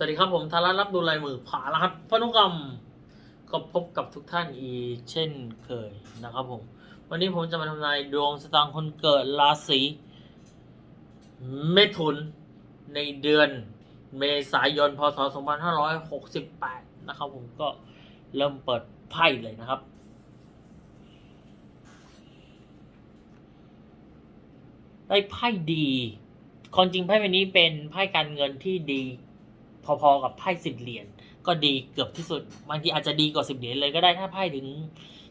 สวัสดีครับผมธารารับดูลายมือผารหัสพนุกรรมก็พบกับทุกท่านอีเช่นเคยนะครับผม วันนี้ผมจะมาทำนายดวงสตางค์คนเกิดราศีเมถุนในเดือนเมษายนพศ 2568 นะครับผมก็เริ่มเปิดไพ่เลยนะครับได้ไพ่ดีความจริงไพ่ใบนี้เป็นไพ่การเงินที่ดี พอๆกับไพ่สิบเหรียญก็ดีเกือบที่สุดบางทีอาจจะดีกว่าสิบเหรียญเลยก็ได้ถ้าไพ่ถึง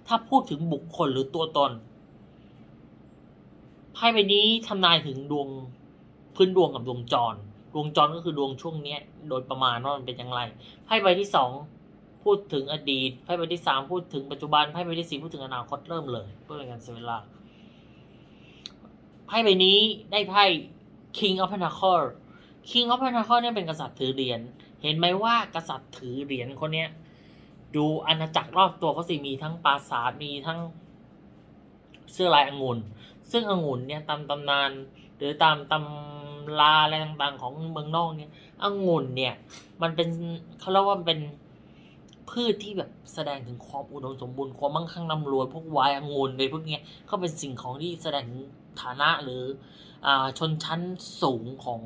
ถ้าพูดถึงบุคคลหรือตัวตนไพ่ใบนี้ทำนายถึงดวงพื้นดวงกับดวงจร ดวงจรก็คือดวงช่วงเนี้ย โดยประมาณว่ามันเป็นอย่างไรไพ่ใบที่สองพูดถึงอดีตไพ่ใบที่สามพูดถึงปัจจุบันไพ่ใบที่สี่พูดถึงอนาคตเริ่มเลยเพื่อเป็นการเสียเวลาไพ่ใบนี้ได้ไพ่ King of Pentacle King of Pentacle เนี่ยเป็นกษัตริย์ถือเหรียญเห็นไหมว่ากษัตริย์ถือเหรียญคนเนี้ยดูอาณาจักรรอบตัวเขาสิมีทั้งปราสาทมีทั้งเสื้อลายองุ่น ซึ่งองุ่นเนี่ยตามตำนาน หรือตามตำราอะไรต่างๆ ของเมืองนอกเนี่ยองุ่นเนี่ย มันเป็นเขาเรียกว่าเป็นพืชที่แบบแสดงถึงความอุดมสมบูรณ์ความมั่งคั่งร่ำรวยพวกไวน์องุ่นในพวกเนี้ยก็เป็นสิ่งของที่แสดงถึงฐานะหรืออ่าชนชั้นสูงของ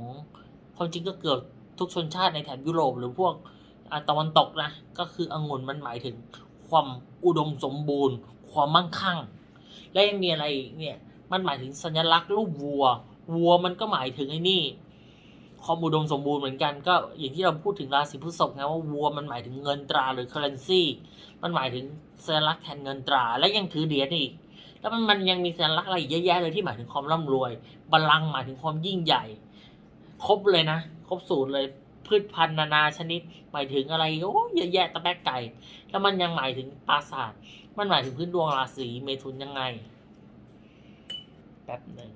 ความจริงก็เกือบทุกชนชาติในแถบยุโรปหรือพวกตะวันตกนะ ก็คือองุ่นมันหมายถึงความอุดมสมบูรณ์ ความมั่งคั่ง และยังมีอะไรอีกเนี่ย มันหมายถึงสัญลักษณ์รูปวัว วัวมันก็หมายถึงไอ้นี่ ความอุดมสมบูรณ์เหมือนกัน ก็อย่างที่เราพูดถึงราศีพฤษภไงว่าวัวมันหมายถึงเงินตราหรือ currency มันหมายถึงสัญลักษณ์แทนเงินตรา และยังถือเหรียญอีก แล้วมันมันยังมีสัญลักษณ์อะไรอีกเยอะแยะเลยที่หมายถึงความร่ำรวย บัลลังก์หมายถึงความยิ่งใหญ่ ครบเลยนะ ครบสูตรเลย พืชพันธุ์นานาชนิด หมายถึงอะไรโอ้เยอะแยะตะแบกไก่ แล้วมันยังหมายถึงปราสาทมันหมายถึงพื้นดวงราศีเมถุนยังไง แป๊บหนึ่ง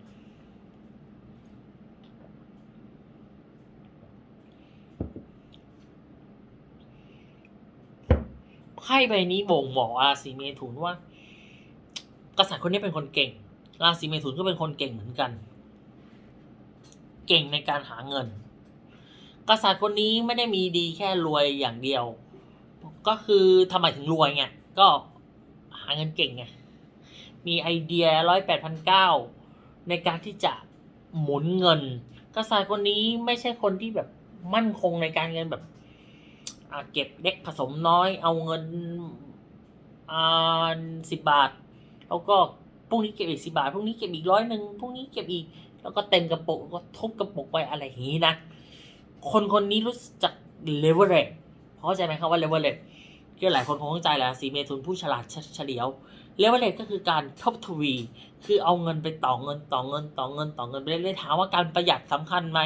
ไพ่ใบนี้บ่งบอกราศีเมถุนว่า กษัตริย์คนนี้เป็นคนเก่ง ราศีเมถุนก็เป็นคนเก่งเหมือนกัน เก่งในการหาเงิน กษัตริย์คนนี้ไม่ได้มีดีแค่รวยอย่างเดียว ก็คือทำไมถึงรวยไงก็หาเงินเก่งไงมีไอเดียร้อยแปดพันเก้าในการที่จะหมุนเงิน กษัตริย์คนนี้ไม่ใช่คนที่แบบมั่นคงในการเงินแบบเก็บเล็กผสมน้อย เอาเงินอ่าสิบบาท แล้วก็พรุ่งนี้เก็บอีกสิบาทพรุ่งนี้เก็บอีกร้อยหนึ่งพรุ่งนี้เก็บอีก แล้วก็เต็มกระปุกก็ทุบกระปุกไปอะไรอย่างนี้นะ คนคนนี้รู้จักเลเวอเรจเข้าใจไหมครับว่าเลเวอเรจก็หลายคนคงเข้าใจแล้วสีเมทุนผู้ฉลาดเฉลียวเลเวอเรจก็คือการทบทวี คือเอาเงินไปต่อเงินต่อเงินต่อเงินต่อเงินไปเรื่อยๆถามว่าการประหยัดสำคัญไหม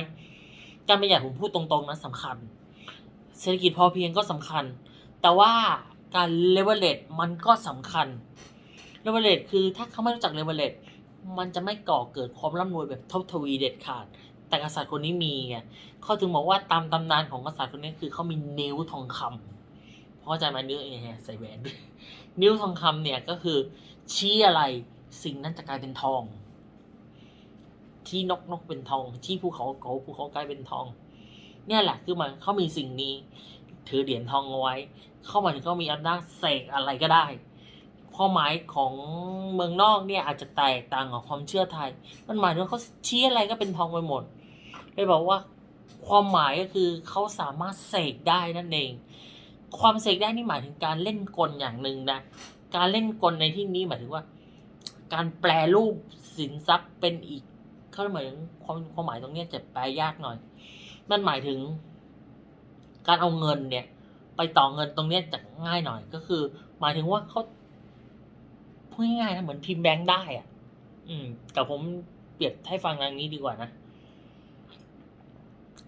การประหยัดผมพูดตรงๆนะสำคัญ เศรษฐกิจพอเพียงก็สำคัญ แต่ว่าการเลเวลเลตมันก็สำคัญเลเวลเลตคือถ้าเขาไม่รู้จักเลเวลเลต มันจะไม่ก่อเกิดความร่ำรวยแบบทบทวีเด็ดขาด แต่กษัตริย์คนนี้มีไงเขาถึงบอกว่าตามตำนานของกษัตริย์คนนี้คือเขามีนิ้วทองคำเข้าใจไหมนิ้วยังไงใส่แหวนนิ้วทองคำเนี่ยก็คือ ชี้อะไรสิ่งนั้นจะกลายเป็นทอง ที่นกนกเป็นทอง ที่ภูเขาเขาภูเขากลายเป็นทอง เนี่ยแหละคือมันเขามีสิ่งนี้ ถือเหรียญทองเอาไว้ เข้ามาถึงเขามีอำนาจเสกอะไรก็ได้ ความหมายของเมืองนอกเนี่ยอาจจะแตกต่างกับความเชื่อไทย มันหมายถึงว่าเขาชี้อะไรก็เป็นทองไปหมดเลยบอกว่าความหมายก็คือเขาสามารถเสกได้นั่นเอง ความเสกได้นี่หมายถึงการเล่นกลอย่างหนึ่งนะ การเล่นกลในที่นี้หมายถึงว่า การแปลรูปสินทรัพย์เป็นอีกเขาหมายถึงความความหมายตรงนี้จะแปลยากหน่อย มันหมายถึง การเอาเงินเนี่ย ไปต่อเงินตรงนี้จะง่ายหน่อยก็คือ หมายถึงว่าเขา พูดง่ายๆนะเหมือนพิมพ์แบงค์ได้อะ อืม แต่ผมเปรียบให้ฟังอย่างนี้ดีกว่านะ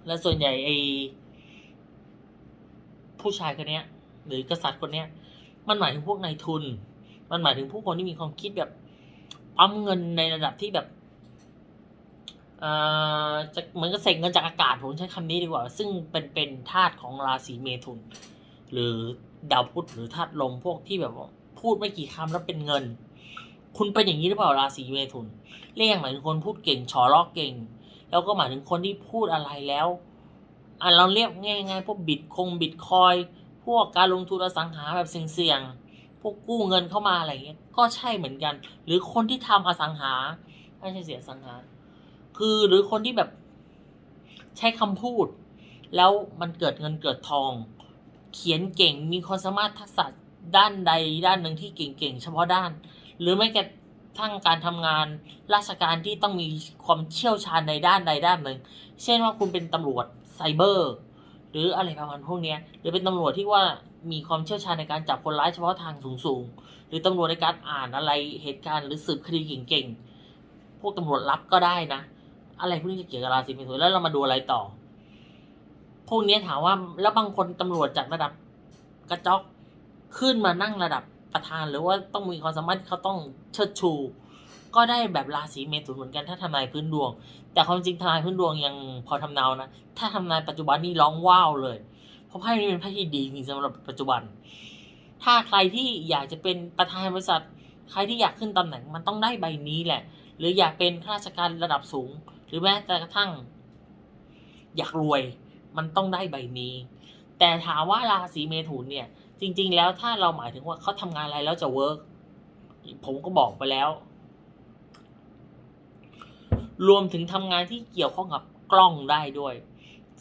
และส่วนใหญ่ไอ้ผู้ชายคนเนี้ย หรือกษัตริย์คนเนี้ย มันหมายถึงพวกนายทุน มันหมายถึงผู้คนที่มีความคิดแบบปั๊มเงินในระดับที่แบบอ่าจะเหมือนกับเสกเงินจากอากาศผมใช้คำนี้ดีกว่า ซึ่งเป็นเป็นธาตุของราศีเมถุน หรือดาวพุธหรือธาตุลมพวกที่แบบ พูดไม่กี่คำแล้วเป็นเงิน คุณเป็นอย่างนี้หรือเปล่าราศีเมถุนเรียกหมายถึงคนพูดเก่งฉอลอกเก่ง แล้วก็หมายถึงคนที่พูดอะไรแล้วอะเราเรียกง่ายๆพวกบิตคงบิตคอยพวกการลงทุนอสังหาแบบเสี่ยงๆพวกกู้เงินเข้ามาอะไรเงี้ยก็ใช่เหมือนกัน หรือคนที่ทำอสังหาไม่ใช่เสียอสังหา คือหรือคนที่แบบใช้คำพูด แล้วมันเกิดเงินเกิดทอง เขียนเก่งมีความสามารถทักษะ ด้านใดด้านหนึ่งที่เก่งๆเฉพาะด้าน หรือไม่กระทั่งการทำงานราชการที่ต้องมีความเชี่ยวชาญในด้านใดด้านหนึ่ง เช่นว่าคุณเป็นตำรวจไซเบอร์ หรืออะไรประมาณพวกนี้หรือเป็นตำรวจที่ว่ามีความเชี่ยวชาญในการจับคนร้ายเฉพาะทางสูงๆ หรือตำรวจในการอ่านอะไรเหตุการณ์หรือสืบคดีเก่งๆ พวกตำรวจลับก็ได้นะ อะไรพวกนี้จะเกี่ยวกับราศีเมถุนแล้วเรามาดูอะไรต่อ พวกนี้ถามว่าแล้วบางคนตำรวจจากระดับกระจอก ขึ้นมานั่งระดับประธาน หรือว่าต้องมีความสามารถที่เขาต้องเชิดชู ก็ได้แบบราศีเมถุนเหมือนกันถ้าทำนายพื้นดวง แต่ความจริงทำนายพื้นดวงยังพอทำนาวนะ ถ้าทำนายปัจจุบันนี่ร้องว้าวเลย เพราะไพ่นี้เป็นไพ่ที่ดีจริงสำหรับปัจจุบัน ถ้าใครที่อยากจะเป็นประธานบริษัท ใครที่อยากขึ้นตำแหน่งมันต้องได้ใบนี้แหละ หรืออยากเป็นข้าราชการระดับสูง หรือแม้แต่กระทั่ง อยากรวย มันต้องได้ใบนี้ แต่ถามว่าราศีเมถุนเนี่ย จริง ๆ แล้วถ้าเราหมายถึงว่าเขาทำงานอะไรแล้วจะเวิร์กผมก็บอกไปแล้ว รวมถึงทำงานที่เกี่ยวข้องกับกล้องได้ด้วย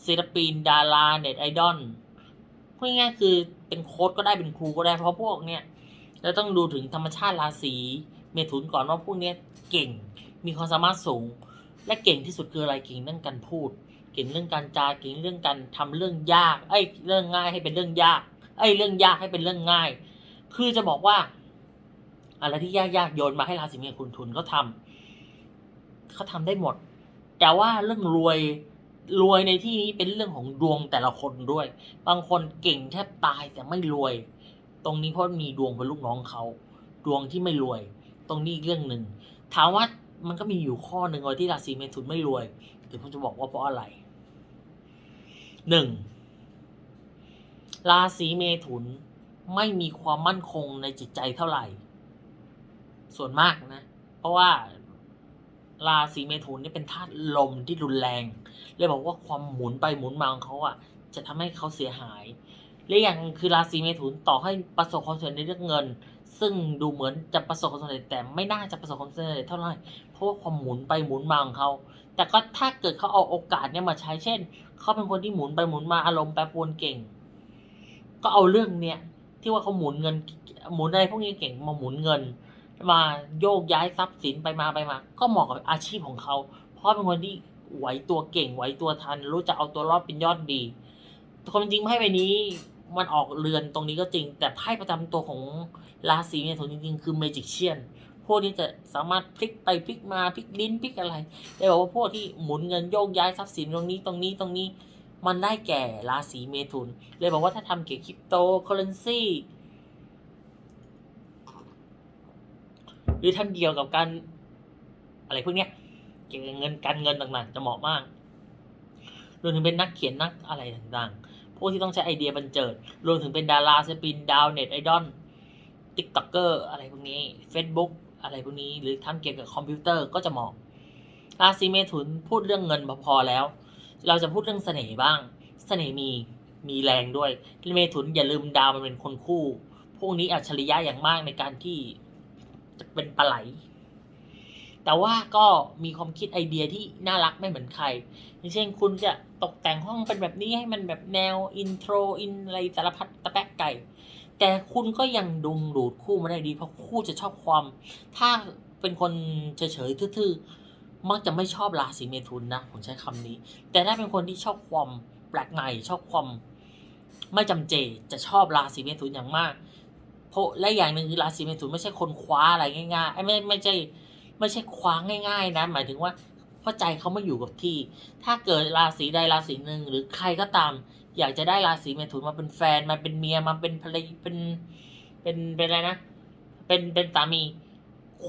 ศิลปินดาราเน็ตไอดอลพูดง่ายๆคือเป็นโค้ดก็ได้เป็นครูก็ได้เพราะพวกเนี้ยเราต้องดูถึงธรรมชาติราศีเมถุนก่อนว่าพวกเนี้ยเก่งมีความสามารถสูง และเก่งที่สุดคืออะไรเก่งเรื่องการพูด เก่งเรื่องการจาเก่งเรื่องการทำเรื่องยากเอ้ยเรื่องง่ายให้เป็นเรื่องยาก เอ้เรื่องยากให้เป็นเรื่องง่าย คือจะบอกว่า อะไรที่ยากๆโยนมาให้ราศีเมถุนทุนเขาทำเขาทำได้หมด แต่ว่าเรื่องรวยรวยในที่นี้เป็นเรื่องของดวงแต่ละคนด้วย บางคนเก่งแทบตายแต่ไม่รวย ตรงนี้เพราะมีดวงเป็นลูกน้องเขา ดวงที่ไม่รวย ตรงนี้อีกเรื่องหนึ่ง ถามว่ามันก็มีอยู่ข้อหนึ่งเลยที่ราศีเมถุนไม่รวยเดี๋ยวผมจะบอกว่าเพราะอะไรหนึ่ง ราศีเมถุนไม่มีความมั่นคงในจิตใจเท่าไหร่ ส่วนมากนะ เพราะว่าราศีเมถุนนี่เป็นธาตุลมที่รุนแรงเลยบอกว่าความหมุนไปหมุนมาของเขาอะ จะทำให้เขาเสียหายและอย่างหนึ่งคือราศีเมถุนต่อให้ประสบความสำเร็จในเรื่องเงิน ซึ่งดูเหมือนจะประสบความสำเร็จแต่ไม่น่าจะประสบความสำเร็จเท่าไหร่เพราะว่าความหมุนไปหมุนมาของเขาแต่ก็ถ้าเกิดเขาเอาโอกาสเนี่ยมาใช้เช่นเขาเป็นคนที่หมุนไปหมุนมาอารมณ์แปรปรวนเก่ง ก็เอาเรื่องเนี้ยที่ว่าเขาหมุนเงิน หมุนอะไรพวกนี้เก่งมาหมุนเงิน มาโยกย้ายทรัพย์สินไปมาไปมา ก็เหมาะกับอาชีพของเขา เพราะเป็นคนที่ไหวตัวเก่งไหวตัวทัน รู้จะเอาตัวรอดเป็นยอดดีความจริงไพ่ใบนี้มันออกเรือนตรงนี้ก็จริง แต่ไพ่ประจำตัวของราศีเมถุนจริงๆ คือเมจิกเชียนพวกนี้จะสามารถพลิกไปพลิกมาพลิกลิ้นพลิกอะไรได้บอกว่าพวกที่หมุนเงินโยกย้ายทรัพย์สินตรงนี้ตรงนี้ตรงนี้ มันได้แก่ราศีเมถุน เลยบอกว่าถ้าทำเกี่ยวกับคริปโตเคอเรนซีหรือทำเกี่ยวกับการอะไรพวกเนี้ยเกี่ยวกับเงินการเงินต่างๆ จะเหมาะมากรวมถึงเป็นนักเขียนนักอะไรต่างๆ พวกที่ต้องใช้ไอเดียบันเจิด รวมถึงเป็นดาราศิลปินดาวเน็ตไอดอลติ๊กต็อกเกอร์อะไรพวกนี้ Facebook อะไรพวกนี้ หรือทำเกี่ยวกับคอมพิวเตอร์ก็จะเหมาะราศีเมถุนพูดเรื่องเงินพอแล้ว เราจะพูดเรื่องเสน่ห์บ้าง เสน่ห์มีมีแรงด้วยเมถุนอย่าลืมดาวมันเป็นคนคู่ พวกนี้อัจฉริยะอย่างมากในการที่จะเป็นปลาไหล แต่ว่าก็มีความคิดไอเดียที่น่ารักไม่เหมือนใครอย่างเช่นคุณจะตกแต่งห้องเป็นแบบนี้ให้มันแบบแนวอินโทรอินอะไรสารพัดตะแปะไก่ แต่คุณก็ยังดุงดูดคู่มาได้ดีเพราะคู่จะชอบความ ถ้าเป็นคนเฉยๆทื่อๆ มักจะไม่ชอบราศีเมถุนนะผมใช้คำนี้ แต่ถ้าเป็นคนที่ชอบความแปลกใหม่ชอบความไม่จำเจจะชอบราศีเมถุนอย่างมาก เพราะและอย่างหนึ่งคือราศีเมถุนไม่ใช่คนคว้าอะไรง่ายๆไอ้ไม่ไม่ใช่ไม่ใช่คว้าง่าย ๆ นะ หมายถึงว่าเพราะใจเขาไม่อยู่กับที่ ถ้าเกิดราศีใดราศีหนึ่งหรือใครก็ตาม อยากจะได้ราศีเมถุนมาเป็นแฟนมาเป็นเมียมาเป็นภรรยเป็นเป็นเป็นอะไรนะ เป็นเป็นสามี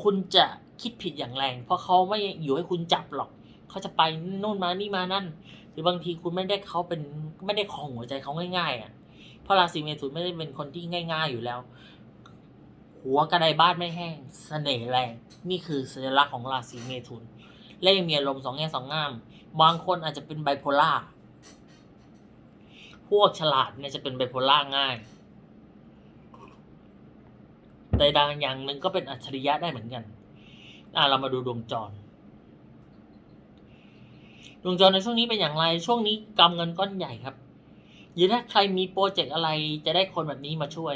คุณจะ คิดผิดอย่างแรง เพราะเขาไม่อยู่ให้คุณจับหรอก เขาจะไปนู่นมานี่มานั่น หรือบางทีคุณไม่ได้เขาเป็นไม่ได้ครองหัวใจเขาง่ายๆอะ เพราะราศีเมถุนไม่ได้เป็นคนที่ง่าย ๆอยู่แล้ว หัวกระไดบ้านไม่แห้งเสน่ห์แรง นี่คือสัญลักษณ์ของราศีเมถุน และยังมีอารมณ์สองแง่สองงาม บางคนอาจจะเป็นไบโพล่าพวกฉลาดเนี่ยจะเป็นไบโพล่าง่ายแต่ดังอย่างหนึ่งก็เป็นอัจฉริยะได้เหมือนกัน อะเรามาดูดวงจร ดวงจรในช่วงนี้เป็นอย่างไร ช่วงนี้กำเงินก้อนใหญ่ครับหรือถ้าใครมีโปรเจกต์อะไรจะได้คนแบบนี้มาช่วย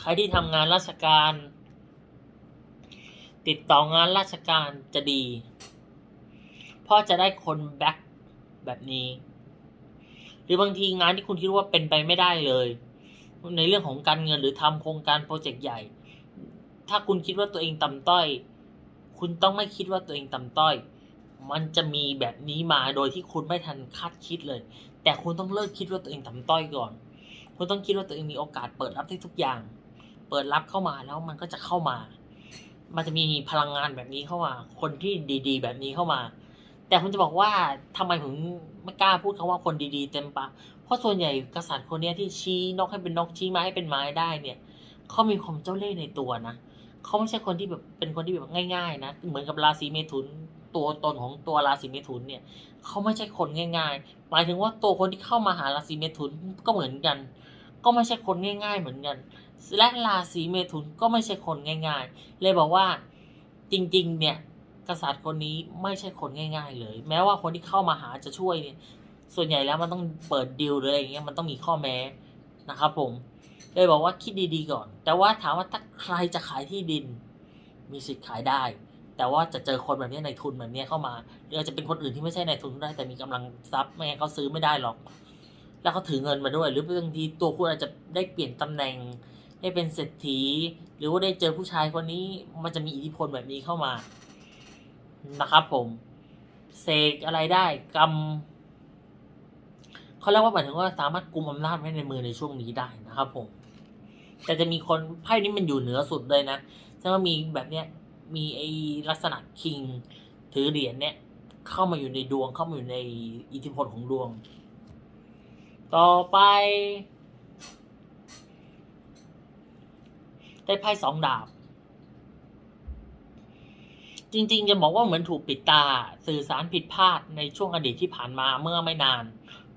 ใครที่ทำงานราชการ ติดต่องานราชการจะดี เพราะจะได้คนแบ็คแบบนี้ หรือบางทีงานที่คุณคิดว่าเป็นไปไม่ได้เลย ในเรื่องของการเงินหรือทำโครงการโปรเจกต์ใหญ่ ถ้าคุณคิดว่าตัวเองต่ำต้อย คุณต้องไม่คิดว่าตัวเองต่ำต้อย มันจะมีแบบนี้มาโดยที่คุณไม่ทันคาดคิดเลย แต่คุณต้องเลิกคิดว่าตัวเองต่ำต้อยก่อน คุณต้องคิดว่าตัวเองมีโอกาสเปิดรับได้ทุกอย่าง เปิดรับเข้ามาแล้วมันก็จะเข้ามา มันจะมีพลังงานแบบนี้เข้ามา คนที่ดี ๆ แบบนี้เข้ามา แต่ผมจะบอกว่าทำไมผมไม่กล้าพูดคำว่าคนดีๆเต็มปากเพราะส่วนใหญ่กษัตริย์คนเนี้ยที่ชี้นกให้เป็นนกชี้ไม้ให้เป็นไม้ได้เนี่ยเขามีความเจ้าเล่ห์ในตัวนะเขาไม่ใช่คนที่แบบเป็นคนที่แบบง่ายๆนะเหมือนกับราศีเมถุนตัวตนของตัวราศีเมถุนเนี่ยเขาไม่ใช่คนง่าย ๆ หมายถึงว่าตัวคนที่เข้ามาหาราศีเมถุนก็เหมือนกัน ก็ไม่ใช่คนง่าย ๆ เหมือนกันและราศีเมถุนก็ไม่ใช่คนง่าย ๆ เลยบอกว่าจริง ๆ เนี่ย กษัตริย์คนนี้ไม่ใช่คนง่าย ๆ เลย แม้ว่าคนที่เข้ามาหาจะช่วยเนี่ยส่วนใหญ่แล้วมันต้องเปิดดีลหรืออะไรอย่างเงี้ยมันต้องมีข้อแม้นะครับผมเลยบอกว่าคิดดีๆก่อน แต่ว่าถามว่าถ้าใครจะขายที่ดิน มีสิทธิ์ขายได้ แต่ว่าจะเจอคนแบบนี้ในทุนแบบนี้เข้ามาหรืออาจจะเป็นคนอื่นที่ไม่ใช่ในทุนได้แต่มีกำลังทรัพย์ไม่งั้นเขาซื้อไม่ได้หรอก แล้วเขาถือเงินมาด้วย หรือบางทีตัวคุณอาจจะได้เปลี่ยนตำแหน่งให้เป็นเศรษฐี หรือว่าได้เจอผู้ชายคนนี้มันจะมีอิทธิพลแบบนี้เข้ามา นะครับผมเสกอะไรได้กำเขาเรียกว่าหมายถึงว่าสามารถกุมอำนาจไว้ในมือในช่วงนี้ได้นะครับผม แต่จะมีคนไพ่นี้มันอยู่เหนือสุดเลยนะถ้าว่ามีแบบเนี้ยมีไอลักษณะคิงถือเหรียญเนี่ย เข้ามาอยู่ในดวงเข้ามาอยู่ในอิทธิพลของดวง ต่อไปได้ไพ่สองดาบ จริงๆ จะบอกว่าเหมือนถูกปิดตา สื่อสารผิดพลาดในช่วงอดีตที่ผ่านมาเมื่อไม่นาน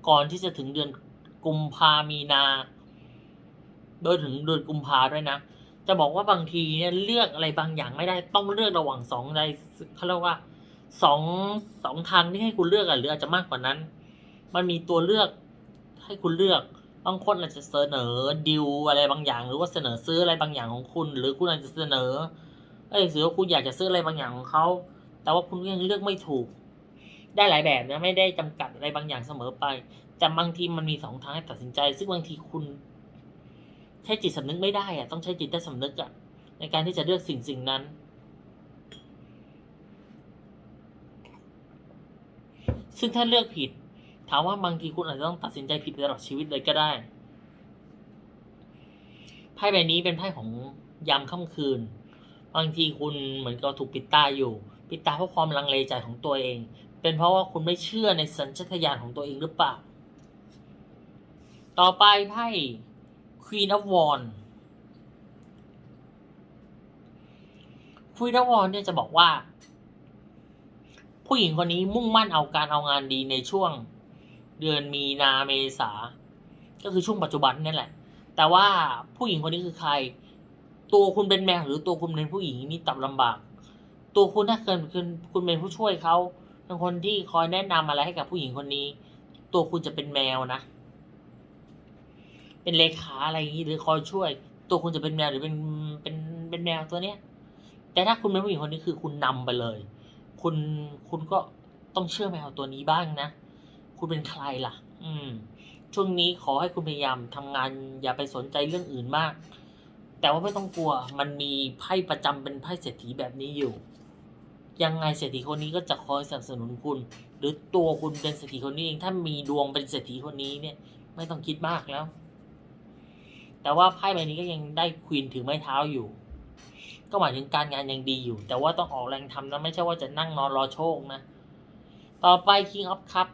ก่อนที่จะถึงเดือนกุมภามีนา โดยถึงเดือนกุมภาด้วยนะ จะบอกว่าบางทีเนี่ยเลือกอะไรบางอย่างไม่ได้ต้องเลือกระหว่างสองใดเขาเรียกว่าสองสองทางที่ให้คุณเลือกอะหรืออาจจะมากกว่านั้น มันมีตัวเลือกให้คุณเลือกบางคนอาจจะเสนอดิวอะไรบางอย่าง หรือว่าเสนอซื้ออะไรบางอย่างของคุณ หรือคุณอาจจะเสนอ เอ้ยหรือว่าคุณอยากจะซื้ออะไรบางอย่างของเขา แต่ว่าคุณยังเลือกไม่ถูก ได้หลายแบบนะ ไม่ได้จำกัดอะไรบางอย่างเสมอไป แต่บางทีมันมีสองทางให้ตัดสินใจ ซึ่งบางทีคุณ ใช้จิตสำนึกไม่ได้อะต้องใช้จิตใต้สำนึกอะในการที่จะเลือกสิ่งสิ่งนั้น ซึ่งถ้าเลือกผิด ถามว่าบางทีคุณอาจจะต้องตัดสินใจผิดไปตลอดชีวิตเลยก็ได้ ไพ่ใบนี้เป็นไพ่ของยามค่ำคืน บางทีคุณเหมือนกับถูกปิดตาอยู่ ปิดตาเพราะความลังเลใจของตัวเอง เป็นเพราะว่าคุณไม่เชื่อในสัญชาตญาณของตัวเองหรือเปล่า ต่อไปไพ่ Queen of Wands Queen of Wands เนี่ยจะบอกว่า ผู้หญิงคนนี้มุ่งมั่นเอาการเอางานดีในช่วงเดือนมีนาเมษา ก็คือช่วงปัจจุบันนี่แหละ แต่ว่าผู้หญิงคนนี้คือใคร ตัวคุณเป็นแมวหรือตัวคุณเป็นผู้หญิงนี่ตับลำบาก ตัวคุณถ้าเกิดคุณคุณเป็นผู้ช่วยเขาเป็นคนที่คอยแนะนำอะไรให้กับผู้หญิงคนนี้ ตัวคุณจะเป็นแมวนะ เป็นเลขาอะไรอย่างนี้หรือคอยช่วย ตัวคุณจะเป็นแมวหรือเป็นเป็นเป็นแมวตัวเนี้ย แต่ถ้าคุณเป็นผู้หญิงคนนี้คือคุณนำไปเลย คุณคุณก็ต้องเชื่อแมวตัวนี้บ้างนะ คุณเป็นใครล่ะ อืม ช่วงนี้ขอให้คุณพยายามทำงาน อย่าไปสนใจเรื่องอื่นมาก แต่ว่าไม่ต้องกลัว มันมีไพ่ประจำเป็นไพ่เศรษฐีแบบนี้อยู่ ยังไงเศรษฐีคนนี้ก็จะคอยสนับสนุนคุณ หรือตัวคุณเป็นเศรษฐีคนนี้เอง ถ้ามีดวงเป็นเศรษฐีคนนี้เนี่ย ไม่ต้องคิดมากแล้ว แต่ว่าไพ่ใบนี้ก็ยังได้ควีนถือไม้เท้าอยู่ ก็หมายถึงการงานยังดีอยู่ แต่ว่าต้องออกแรงทำนะ ไม่ใช่ว่าจะนั่งนอนรอโชคนะ ต่อไป King of Cup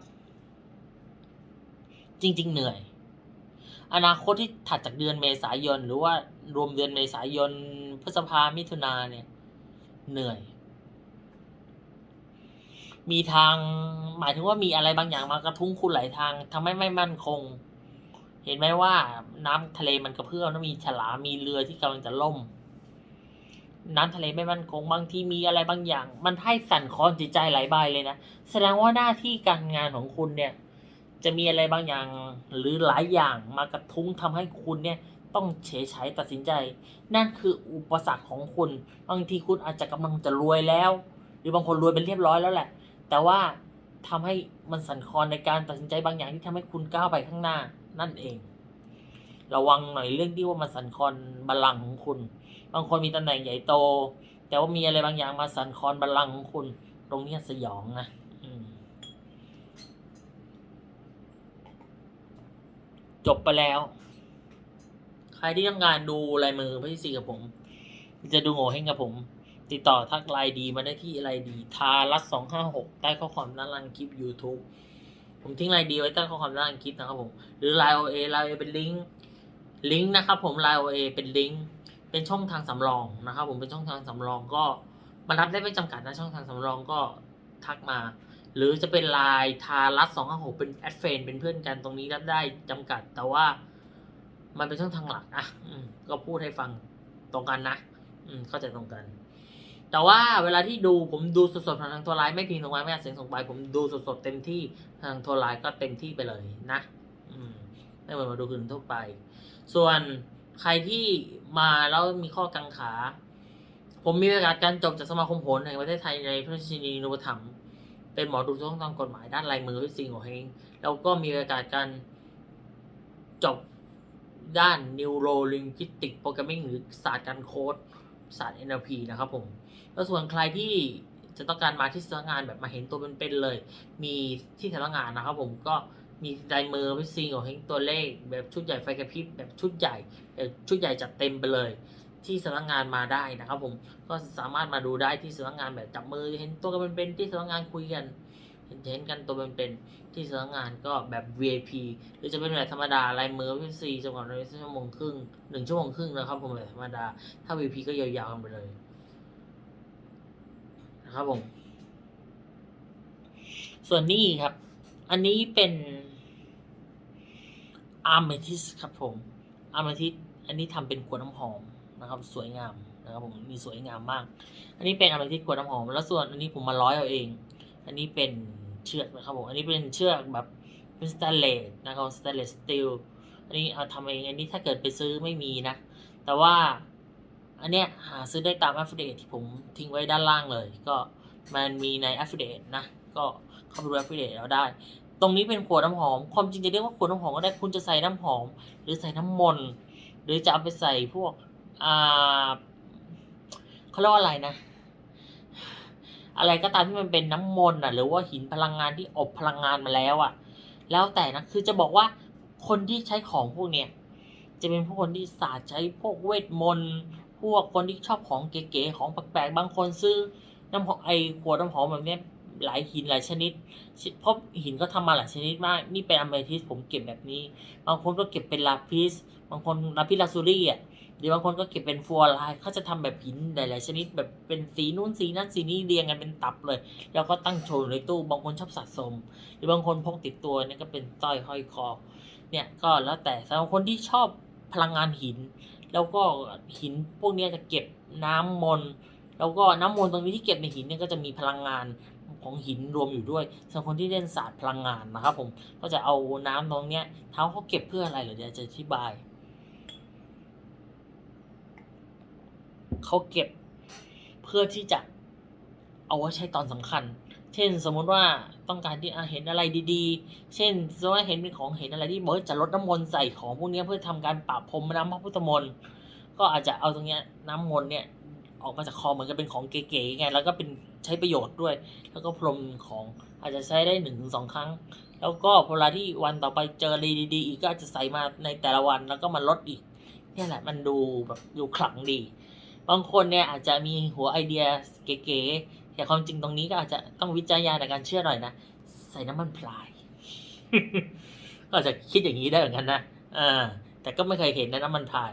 จริง ๆ เหนื่อย อนาคตที่ถัดจากเดือนเมษายนหรือว่า รวมเดือนเมษายนพฤษภามิถุนาเนี่ย เหนื่อย มีทางหมายถึงว่ามีอะไรบางอย่างมากระทุ้งคุณหลายทางทำให้ไม่มั่นคง เห็นไหมว่าน้ำทะเลมันกระเพื่อมแล้วมีฉลามมีเรือที่กำลังจะล่ม น้ำทะเลไม่มั่นคงบางทีมีอะไรบางอย่าง มันให้สั่นคลอนจิตใจหลายใบเลยนะแสดงว่าหน้าที่การงานของคุณเนี่ย จะมีอะไรบางอย่างหรือหลายอย่างมากระทุ้งทำให้คุณเนี่ย ต้องเฉยฉายตัดสินใจ นั่นคืออุปสรรคของคุณบางทีคุณอาจจะกำลังจะรวยแล้ว หรือบางคนรวยเป็นเรียบร้อยแล้วแหละ แต่ว่าทำให้มันสั่นคลอนในการตัดสินใจบางอย่างที่ทำให้คุณก้าวไปข้างหน้านั่นเอง ระวังหน่อยเรื่องที่ว่ามันสั่นคลอนบัลลังก์ของคุณ บางคนมีตำแหน่งใหญ่โต แต่ว่ามีอะไรบางอย่างมาสั่นคลอนบัลลังก์ของคุณ ตรงนี้สยองนะจบไปแล้ว ใครที่ต้องการดูลายมือพระที่สี่กับผม จะดูโง่เฮงกับผม ติดต่อทักไลน์ดีมาได้ที่ไลน์ดีทารัสสองห้าหกใต้ข้อความด้านล่างคลิป YouTube ผมทิ้งไลน์ดีไว้ใต้ข้อความด้านล่างคลิปนะครับผม หรือไลน์โอเอไลน์เป็นลิงก์ลิงก์นะครับผมไลน์โอเอเป็นลิงก์เป็นช่องทางสำรองนะครับผมเป็นช่องทางสำรองก็มันรับได้ไม่จำกัดนะช่องทางสำรองก็ทักมา หรือจะเป็นไลน์ทารัสสองห้าหกเป็นแอดเฟนเป็นเพื่อนกันตรงนี้รับได้จำกัดแต่ว่า มันเป็นช่องทางหลักอะก็พูดให้ฟังตรงกันนะ อืม เข้าใจตรงกัน แต่ว่าเวลาที่ดูผมดูสดๆผ่านทางโทรไลน์ไม่พิมพ์ส่งไปไม่อัดเสียงส่งไปผมดูสดๆเต็มที่ทางโทรไลน์ก็เต็มที่ไปเลยนะอืมไม่เหมือนมาดูคืนทั่วไป ส่วนใครที่มาแล้วมีข้อกังขา ผมมีประกาศการจบจากสมาคมโหรแห่งประเทศไทยในพระราชินีนุปถัมภ์เป็นหมอดูช่องทางกฎหมายด้านลายมือวิสิงของเฮงแล้วก็มีประกาศการจบ ด้าน Neuro Linguistic Programming หรือศาสตร์การโค้ดศาสตร์ NLP นะครับผม แล้วส่วนใครที่จะต้องการมาที่สำนักงานแบบมาเห็นตัวเป็นๆเลย มีที่สำนักงานนะครับผมก็มีลายมือวิซีของเฮงตัวเลข แบบชุดใหญ่ไฟกระพริบแบบชุดใหญ่แบบชุดใหญ่จัดเต็มไปเลย ที่สำนักงานมาได้นะครับผมก็สามารถมาดูได้ที่สำนักงานแบบจับมือเห็นตัวกันเป็นๆที่สำนักงานคุยกัน เห็นเห็นกันตัวเป็นๆที่สำนักงานก็แบบ VIP หรือจะเป็นแบบธรรมดาลายมือพิซีจังหวะในชั่วโมงครึ่งหนึ่งชั่วโมงครึ่งนะครับผมแบบธรรมดา ถ้า VIP ก็ยาวๆกันไปเลยนะครับผม ส่วนนี้ครับ อันนี้เป็นอาร์เมทิสครับผมอาร์เมทิสอันนี้ทำเป็นขวดน้ำหอมนะครับ สวยงามนะครับผมมีสวยงามมาก อันนี้เป็นอาร์เมทิสขวดน้ำหอม แล้วส่วนอันนี้ผมมาร้อยเอาเอง อันนี้เป็น เชือกนะครับผม อันนี้เป็นเชือกแบบเป็นสแตนเลสนะครับสแตนเลสสตีล อันนี้เอาทำเอง อันนี้ถ้าเกิดไปซื้อไม่มีนะ แต่ว่าอันเนี้ยหาซื้อได้ตาม a อ f f i l i a t e ที่ผมทิ้งไว้ด้านล่างเลย ก็มันมีใน a อ f f i l i a t e นะ ก็เข้าไปดู a อ f f i l i a t e แล้วได้ ตรงนี้เป็นขวดน้ำหอม ความจริงจะเรียกว่าขวดน้ำหอมก็ได้ คุณจะใส่น้ำหอม หรือใส่น้ำมนต์ หรือจะเอาไปใส่พวก อ่าเขาเรียกว่าอะไรนะ อะไรก็ตามที่มันเป็นน้ำมนต์อะ หรือว่าหินพลังงานที่อบพลังงานมาแล้วอะ แล้วแต่นะคือจะบอกว่าคนที่ใช้ของพวกเนี้ยจะเป็นพวกคนที่ศาสตร์ใช้พวกเวทมนต์พวกคนที่ชอบของเก๋ๆของแปลกๆบางคนซื้อน้ำหอมไอขวดน้ำหอมแบบเนี้ยหลายหินหลายชนิดเพราะหินก็ทำมาหลายชนิดมาก นี่เป็นอเมทิสผมเก็บแบบนี้ บางคนก็เก็บเป็นลาพิสบางคนลาพิสลาซูรี่อะ หรือบางคนก็เก็บเป็นฟัวไลน์เขาจะทำแบบหินหลายๆชนิดแบบเป็นสีนู้นสีนั้นสีนี้เรียงกันเป็นตับเลย แล้วก็ตั้งโชว์อยู่ในตู้ บางคนชอบสะสม หรือบางคนพกติดตัวเนี่ยก็เป็นสร้อยห้อยคอ เนี่ยก็แล้วแต่สำหรับคนที่ชอบพลังงานหิน แล้วก็หินพวกนี้จะเก็บน้ำมนต์แล้วก็น้ำมนต์ตรงนี้ที่เก็บในหินเนี่ยก็จะมีพลังงานของหินรวมอยู่ด้วยสำหรับคนที่เล่นศาสตร์พลังงานนะครับผมก็จะเอาน้ำตรงเนี้ยเท้าเขาเก็บเพื่ออะไรเหรอเดี๋ยวจะอธิบาย เขาเก็บเพื่อที่จะเอาไว้ใช้ตอนสำคัญ เช่นสมมุติว่าต้องการที่อะเห็นอะไรดีๆ เช่นสมมติว่าเห็นเป็นของเห็นอะไรที่เบิร์ดจะลดน้ำมนต์ใส่ของพวกนี้เพื่อทำการปราบพรมน้ำพระพุทธมนต์ก็อาจจะเอาตรงเนี้ยน้ำมนต์เนี่ยออกมาจากคอเหมือนกับเป็นของเก๋ๆไงแล้วก็เป็นใช้ประโยชน์ด้วย แล้วก็พรมของอาจจะใช้ได้หนึ่งถึงสองครั้ง แล้วก็เวลาที่วันต่อไปเจออะไรดีๆอีกก็อาจจะใส่มาในแต่ละวันแล้วก็มาลดอีกนี่แหละมันดูแบบดูขลังดี บางคนเนี่ยอาจจะมีหัวไอเดียเก๋ๆแต่ความจริงตรงนี้ก็อาจจะต้องวิจารณญาในการเชื่อหน่อยนะ ใส่น้ำมันพลาย ก็อาจจะคิดอย่างนี้ได้เหมือนกันนะอ่าแต่ก็ไม่เคยเห็นนะน้ำมันพลาย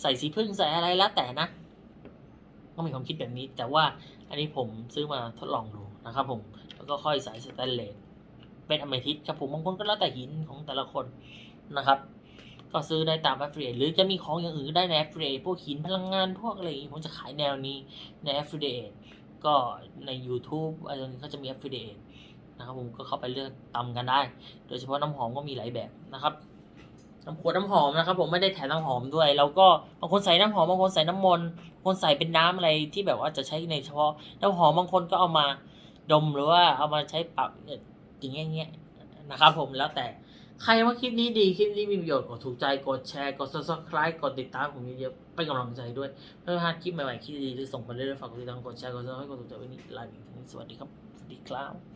ใส่สีพึ่งใส่อะไรแล้วแต่นะก็มีความคิดแบบนี้ แต่ว่าอันนี้ผมซื้อมาทดลองดูนะครับผม แล้วก็ค่อยใส่สแตนเลสเป็นอเมทิสครับผมบางคนก็แล้วแต่หินของแต่ละคนนะครับ ก็ซื้อได้ตาม affiliate หรือจะมีของอย่างอื่นได้ใน affiliate พวกหินพลังงานพวกอะไรอย่างงี้ผมจะขายแนวนี้ใน affiliate ก็ใน YouTube อะไรนี้ก็จะมี affiliate นะครับผมก็เข้าไปเลือกตำกันได้ โดยเฉพาะน้ำหอมก็มีหลายแบบนะครับน้ำขวดน้ำหอมนะครับ ผมไม่ได้แถมน้ำหอมด้วย แล้วก็บางคนใส่น้ำหอมบางคนใส่น้ำมนต์บางคนใส่เป็นน้ำอะไรที่แบบว่าจะใช้ในเฉพาะน้ำหอมบางคนก็เอามาดมหรือว่าเอามาใช้ปรับเนี่ยอย่างเงี้ยนะครับ ผมแล้วแต่ ใครว่าคลิปนี้ดี คลิปนี้มีประโยชน์กดถูกใจกดแชร์กด subscribe กดติดตามผมเยอะๆเป็นกำลังใจด้วยเพื่อพาคลิปใหม่ๆคลิปดีๆหรือส่งไปเรื่อยๆฝากกดติดตามกดแชร์กด subscribe กดถูกใจไว้นี่ลาไปถึงนี้สวัสดีครับสวัสดีครับ